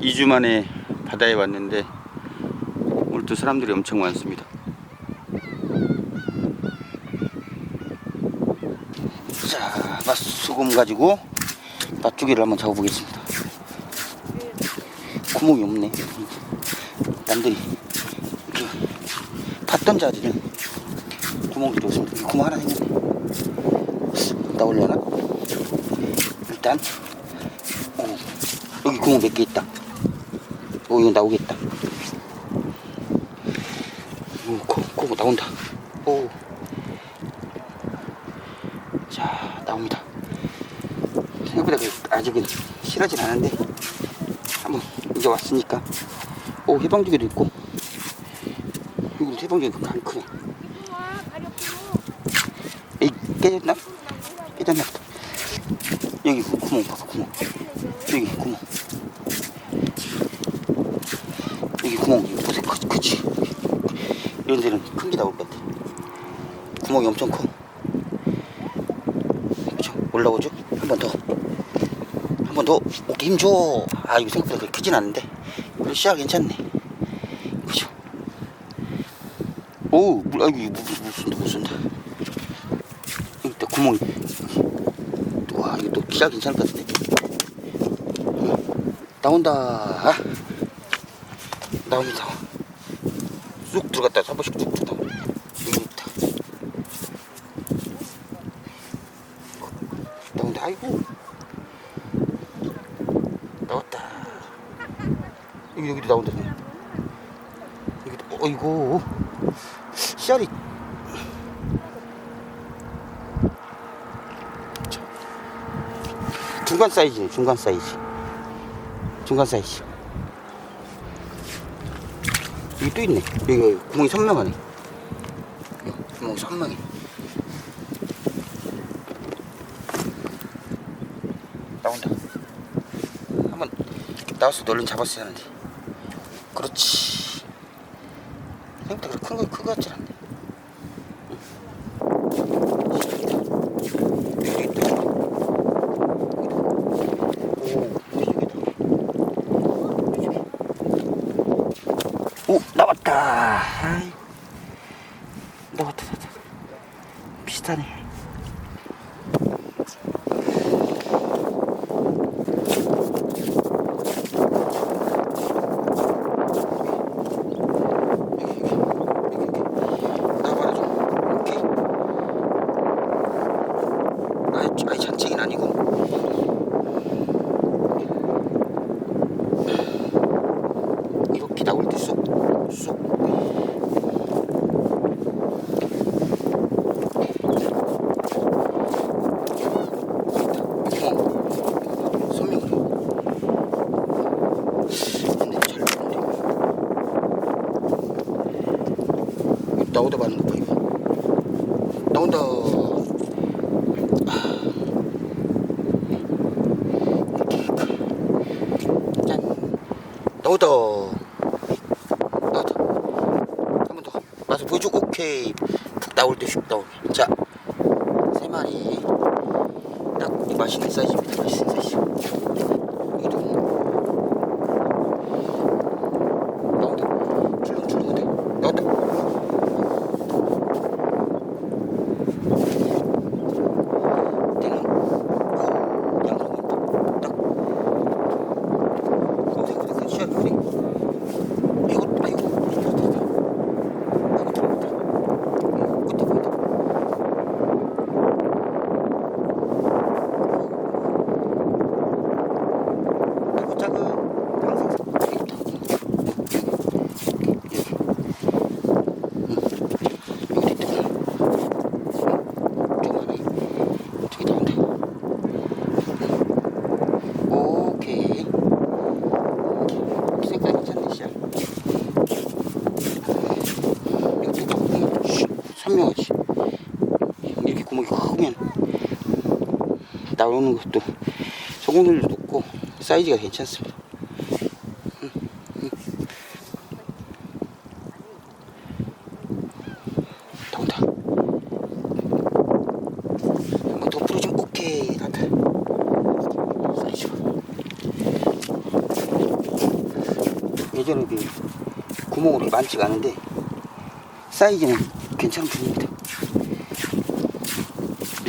2주 만에 바다에 왔는데 오늘도 사람들이 엄청 많습니다. 자, 맛소금 가지고 맛조개를 한번 잡아보겠습니다. 구멍이 없네. 남들이 이렇게 봤던 자리는 구멍이. 여기 구멍 하나 생겼네. 나올려나? 일단 오, 여기 구멍 몇 개 있다. 오, 이거 나오겠다. 오, 코, 코 나온다. 오. 자, 나옵니다. 생각보다 그 아직은 실하진 않은데, 한번 이제 왔으니까. 오, 해방조개도 있고. 여기 해방조개가 안 크네. 에이, 깨졌나? 깨졌나 보다. 여기 구- 구멍 봐봐, 구멍. 여기 구멍. 여기 구멍, 보세요. 크, 크지? 이런 데는 큰 게 나올 건데. 구멍이 엄청 커. 그쵸? 올라오죠? 한 번 더. 한 번 더. 오케이, 힘 줘. 아, 이거 생각보다 그렇게 크진 않은데. 그래도 씨앗 괜찮네. 그죠? 오, 물, 아이고, 쓴다, 물 쓴다. 여기 또 구멍이. 와, 이거 또 씨앗 괜찮을 것 같은데. 나온다. 나옵니다. 쑥 들어갔다 한 번씩 쭉. 여기 있다. 나온다. 아이고. 나왔다. 여기 여기도 나온다. 여기도 어이구. 씨알이. 자. 중간 사이즈네 중간 사이즈. 중간 사이즈. 여기 또 있네. 여기 구멍이 선명하네. 구멍이 선명해. 나온다. 한번 때 얼른 잡았어야 하는데. 그렇지. 생각보다 그렇게 큰 거, 큰거 같진 않네. 응. 여기 있다. 오, 이쪽이다. 오 나왔다 아이. 나왔다 나왔다 비슷하네 나와봐라 좀 오케이 아이, 아이 잔챙이는 아니고 이렇게 나올 때 쏙, 쏙. 어, 선명해. 근데 잘 나오네. 이거 나오다 마는 거 봐, 이거. 나온다. 아. 짠. 나오다. 나왔다. 한번 더. 나서 보여줘. 오케이. 푹 나올 때슉 나오게. 자, 세 마리. 딱이 맛있는 사이즈입니다. 맛있는 사이즈. 여기도 나온다. 출렁출렁한데. 나왔다. 때는 오, 양념이 딱. 어, 생각보다 큰 씨앗 크네. 이거 아이고 됐다 됐다. 아이고 들어갔다. 응, 끝에 보인다. 작은 작은 방생 여기 있다. 응, 여기 있다. 좀 하네. 저기 나온다. 오케이. 생각보다 괜찮네 씨앗. 여기 또 구멍이 슉 선명하지. 이렇게 구멍이 크면 나오는 것도 소금률도 높고 사이즈가 괜찮습니다. 나온다. 한번 더 풀어주면 오케이 나다. 사이즈가. 예전에 그 구멍이 많지가 않은데 사이즈는 괜찮은 편입니다.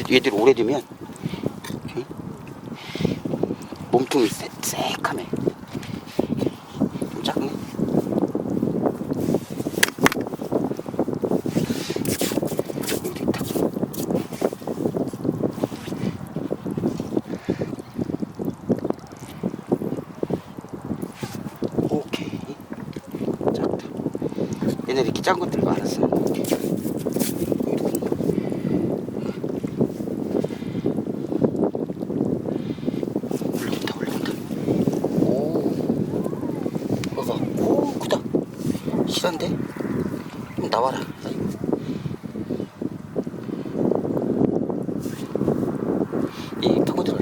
얘들 오래되면 몸통이 새, 새카매. 좀 작네. 여기 있다. 오케이. 작다. 옛날에 이렇게 작은 것들 많았어. 여기도 올라온다, 올라온다. 오. 봐봐. 오, 크다. 좀 나와라. 이 파고들어.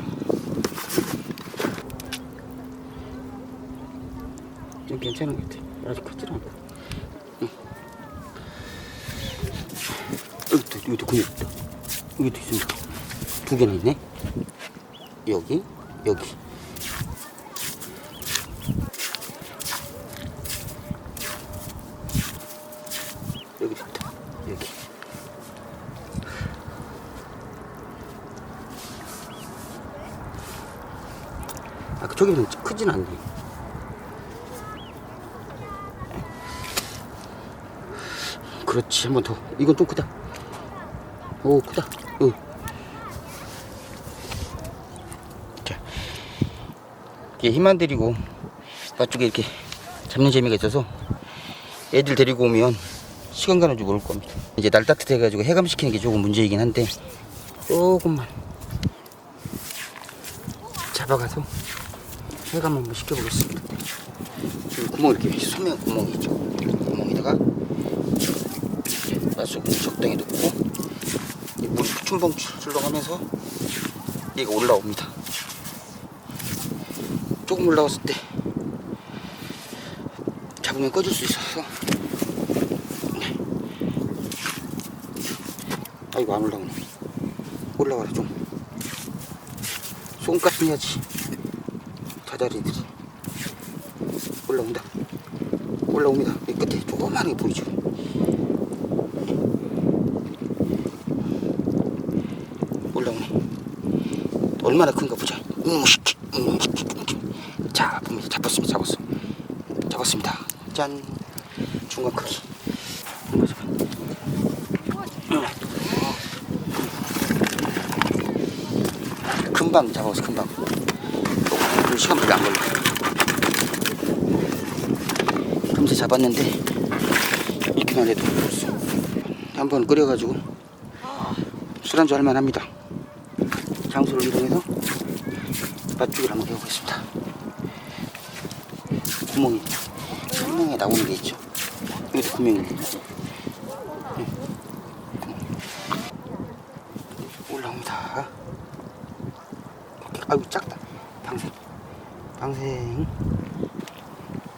좀 괜찮은 것 같아. 아직 크질 않고. 응. 여기도, 여기도 근육 있다. 여기도 있습니다. 두 개나 있네. 여기. 여기 있다. 여기. 아, 그쪽에는 크진 않네. 그렇지, 한 번 더. 이건 좀 크다. 오, 크다. 응. 자, 이게 힘 안 들이고, 바쪽에 이렇게 잡는 재미가 있어서 애들 데리고 오면 시간 가는 줄 모를 겁니다. 이제 날 따뜻해가지고 해감시키는 게 조금 문제이긴 한데, 조금만 잡아가서 해감 한번 시켜보겠습니다. 지금 구멍 이렇게 소면 구멍이 있죠. 구멍에다가 맛소금 적당히 넣고 이 물이 춘벙 출렁하면서 얘가 올라옵니다. 조금 올라왔을 때 잡으면 꺼질 수 있어서 네. 아이고 안 올라오네. 올라와라 좀. 손가락 해야지. 자자리들이 올라온다. 올라옵니다. 이 끝에 조그마하게 보이죠. 올라오네. 얼마나 큰가 보자. 자, 봅니다. 잡았습니다. 잡았어. 잡았습니다. 짠. 중간 크기. 음. 금방 잡았어. 금방. 별 시간 별로 안 걸려. 금세 잡았는데 이렇게만 해도 한번 끓여가지고 술안주 할만 합니다. 장소를 이동해서 맛죽을 한번 해보겠습니다. 구멍이, 구멍에 나오는 게 있죠. 여기도 구멍이. 응. 올라옵니다. 작다. 방생. 방생.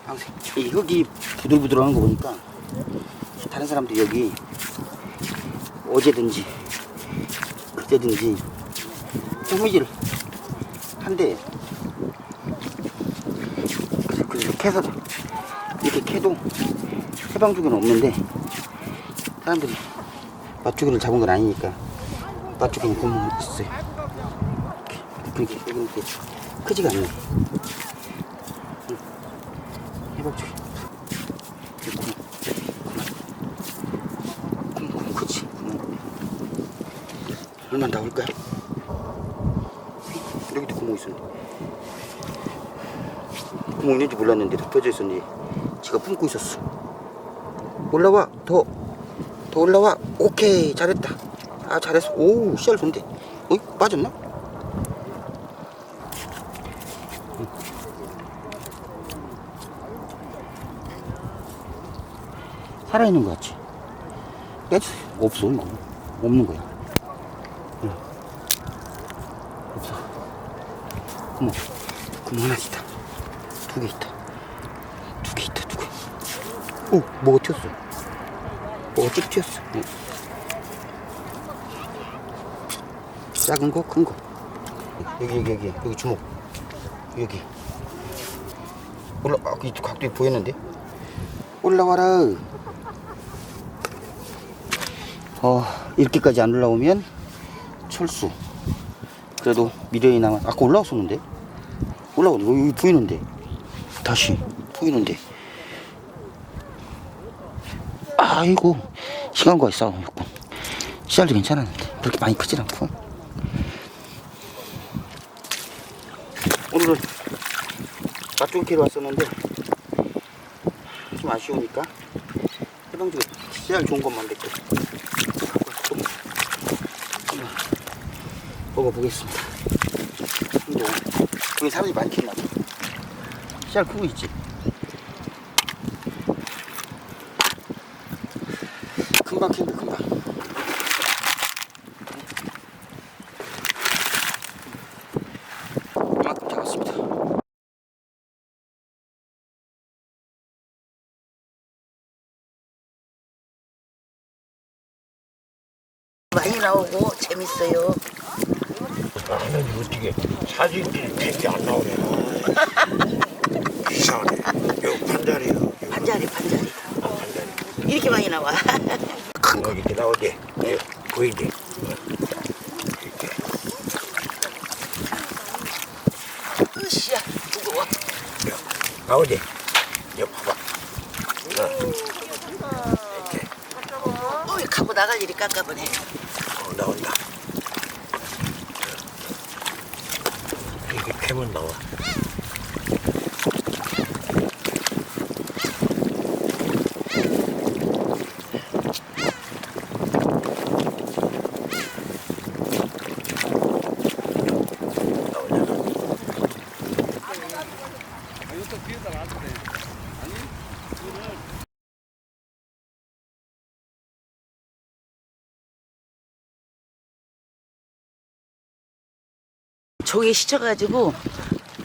방생. 이 흙이 부들부들한 거 보니까 다른 사람들 여기 어제든지 그때든지 호미질 한대 그래서 캐서 이렇게 캐도 해방주기는 없는데 사람들이 맛주기를 잡은 건 아니니까 맛주기는 구멍이 있어요 이렇게 그렇게 여기는 이렇게 크지가 않네 응. 해방주기 구멍 구멍 크지 구멍 얼마나 나올까요? 여기도 구멍 있었네. 구멍 있는지 몰랐는데 덮여져 있었는데 지가 품고 있었어. 올라와 더. 더 올라와. 오케이 잘했다. 아 잘했어. 오 씨알 좋은데. 어이 빠졌나? 응. 살아있는 거 같지? 없어 이거 없는 거야. 없어. 구멍, 구멍 하나 있다. 두 개 있다. 두 개 있다, 두 개. 오, 뭐가 튀었어. 뭐가 쭉 튀었어. 응. 작은 거, 큰 거. 여기, 여기, 여기, 여기 주먹. 여기. 올라 아, 그 각도에 보였는데 올라와라 어 이렇게까지 안 올라오면 철수 그래도 미련이 남아. 아까 올라왔었는데? 올라오네 여기 보이는데? 다시. 보이는데? 아이고 시간과의 싸움이었군 씨알도 괜찮았는데. 그렇게 많이 크진 않고. 오늘은 캐러 왔었는데 좀 아쉬우니까 해방적으로 씨알 좋은 것만 좀 한번 먹어보겠습니다. 근데 거기 사람이 많긴 하다 씨알 크고 있지? 금방 캔다 금방 이만큼 잡았습니다 많이 나오고 재밌어요. 나는 어떻게 사진들이 몇개 안 나오네. 이상하네. 요 판자리요. 요 반자리 반자리 판자리. 이렇게 많이 나와. 큰거 이렇게 나오대. 예, 보이대. 이렇게. 으쌰 무거워. 요, 나오대. 요 봐봐. 어. 이렇게. 어이 갖고 나갈 일이 깜깜하네. 어, 나온다. 패면 나와. 조개 시쳐가지고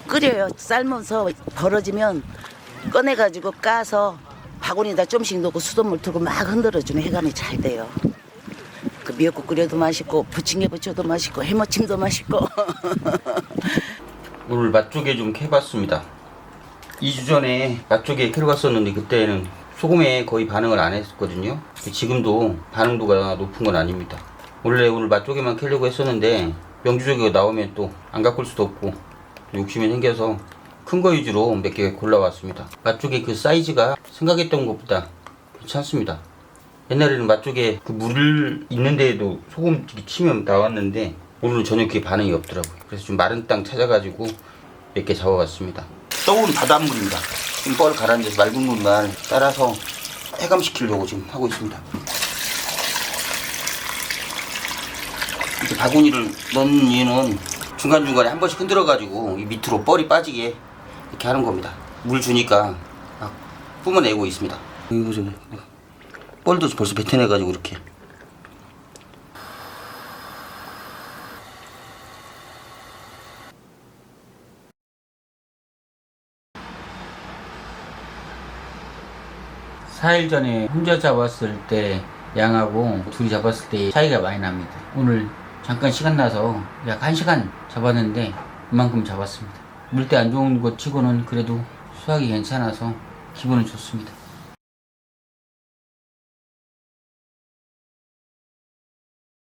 끓여요. 삶아서 벌어지면 꺼내가지고 까서 바구니에다 좀씩 넣고 수돗물 틀고 막 흔들어주면 해감이 잘 돼요. 그 미역국 끓여도 맛있고 부침개 부쳐도 맛있고 해무침도 맛있고 오늘 맛조개 좀 캐봤습니다. 2주 전에 맛조개 캐러 갔었는데 그때는 소금에 거의 반응을 안 했었거든요. 지금도 반응도가 높은 건 아닙니다. 원래 오늘 맛조개만 캐려고 했었는데 명주조개가 나오면 또 안 갖고 올 수도 없고 욕심이 생겨서 큰 거 위주로 몇 개 골라왔습니다. 맛조개 그 사이즈가 생각했던 것보다 괜찮습니다. 옛날에는 맛조개 그물 있는데도 소금 치면 나왔는데 오늘은 전혀 그게 반응이 없더라고요. 그래서 좀 마른 땅 찾아가지고 몇 개 잡아봤습니다. 떠오른 바닷물입니다. 지금 뻘 가라앉은 데서 맑은 물만 따라서 해감시키려고 지금 하고 있습니다. 이렇게 바구니를 넣는 이유는 중간중간에 한 번씩 흔들어가지고 이 밑으로 뻘이 빠지게 이렇게 하는 겁니다. 물 주니까 막 뿜어내고 있습니다. 이거 보세요. 뻘도 벌써 뱉어내가지고 이렇게. 사일 전에 혼자 잡았을 때 양하고 둘이 잡았을 때 차이가 많이 납니다. 오늘 잠깐 시간 나서 약 1시간 잡았는데 이만큼 잡았습니다. 물때 안 좋은 것 치고는 그래도 수확이 괜찮아서 기분은 좋습니다.